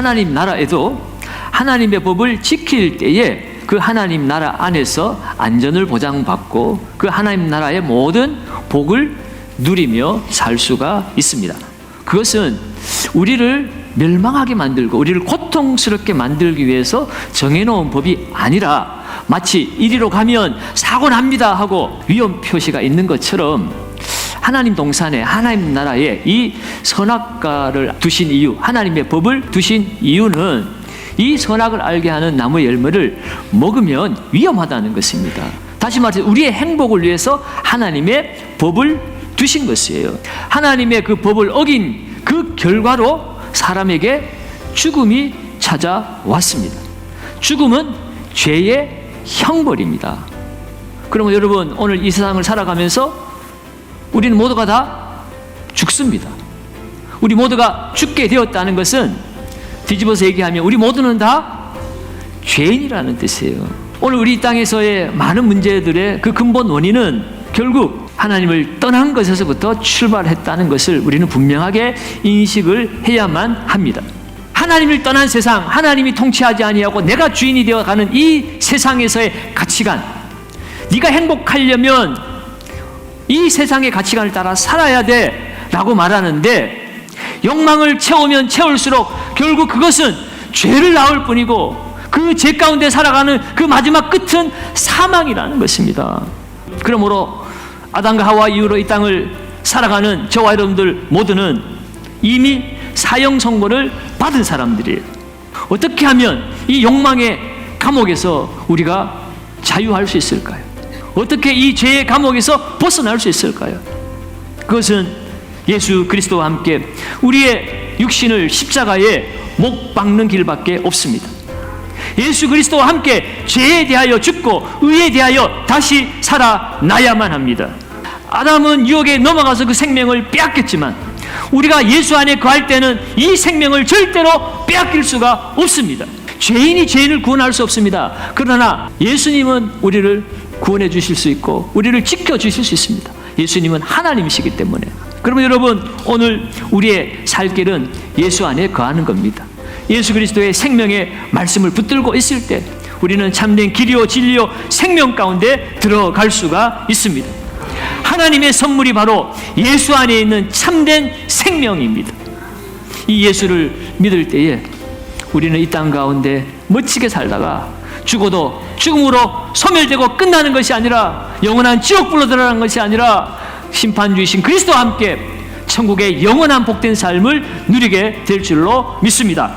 하나님 나라에도 하나님의 법을 지킬 때에 그 하나님 나라 안에서 안전을 보장받고 그 하나님 나라의 모든 복을 누리며 살 수가 있습니다. 그것은 우리를 멸망하게 만들고 우리를 고통스럽게 만들기 위해서 정해놓은 법이 아니라 마치 이리로 가면 사고 납니다 하고 위험 표시가 있는 것처럼 하나님 동산에 하나님 나라에 이 선악과를 두신 이유, 하나님의 법을 두신 이유는 이 선악을 알게 하는 나무 열매를 먹으면 위험하다는 것입니다. 다시 말해서 우리의 행복을 위해서 하나님의 법을 두신 것이에요. 하나님의 그 법을 어긴 그 결과로 사람에게 죽음이 찾아왔습니다. 죽음은 죄의 형벌입니다. 그러면 여러분 오늘 이 세상을 살아가면서 우리는 모두가 다 죽습니다. 우리 모두가 죽게 되었다는 것은 뒤집어서 얘기하면 우리 모두는 다 죄인이라는 뜻이에요. 오늘 우리 땅에서의 많은 문제들의 그 근본 원인은 결국 하나님을 떠난 것에서부터 출발했다는 것을 우리는 분명하게 인식을 해야만 합니다. 하나님을 떠난 세상, 하나님이 통치하지 아니하고 내가 주인이 되어 가는 이 세상에서의 가치관. 네가 행복하려면 이 세상의 가치관을 따라 살아야 돼 라고 말하는데 욕망을 채우면 채울수록 결국 그것은 죄를 낳을 뿐이고 그 죄 가운데 살아가는 그 마지막 끝은 사망이라는 것입니다. 그러므로 아담과 하와 이후로 이 땅을 살아가는 저와 여러분들 모두는 이미 사형 선고를 받은 사람들이에요. 어떻게 하면 이 욕망의 감옥에서 우리가 자유할 수 있을까요? 어떻게 이 죄의 감옥에서 벗어날 수 있을까요? 그것은 예수 그리스도와 함께 우리의 육신을 십자가에 못 박는 길밖에 없습니다. 예수 그리스도와 함께 죄에 대하여 죽고 의에 대하여 다시 살아나야만 합니다. 아담은 유혹에 넘어가서 그 생명을 빼앗겼지만 우리가 예수 안에 거할 때는 이 생명을 절대로 빼앗길 수가 없습니다. 죄인이 죄인을 구원할 수 없습니다. 그러나 예수님은 우리를 구원해 주실 수 있고 우리를 지켜 주실 수 있습니다. 예수님은 하나님이시기 때문에. 그러면 여러분 오늘 우리의 살 길은 예수 안에 거하는 겁니다. 예수 그리스도의 생명의 말씀을 붙들고 있을 때 우리는 참된 길이요 진리요 생명 가운데 들어갈 수가 있습니다. 하나님의 선물이 바로 예수 안에 있는 참된 생명입니다. 이 예수를 믿을 때에 우리는 이 땅 가운데 멋지게 살다가 죽어도 죽음으로 소멸되고 끝나는 것이 아니라 영원한 지옥불로 들어가는 것이 아니라 심판주이신 그리스도와 함께 천국의 영원한 복된 삶을 누리게 될 줄로 믿습니다.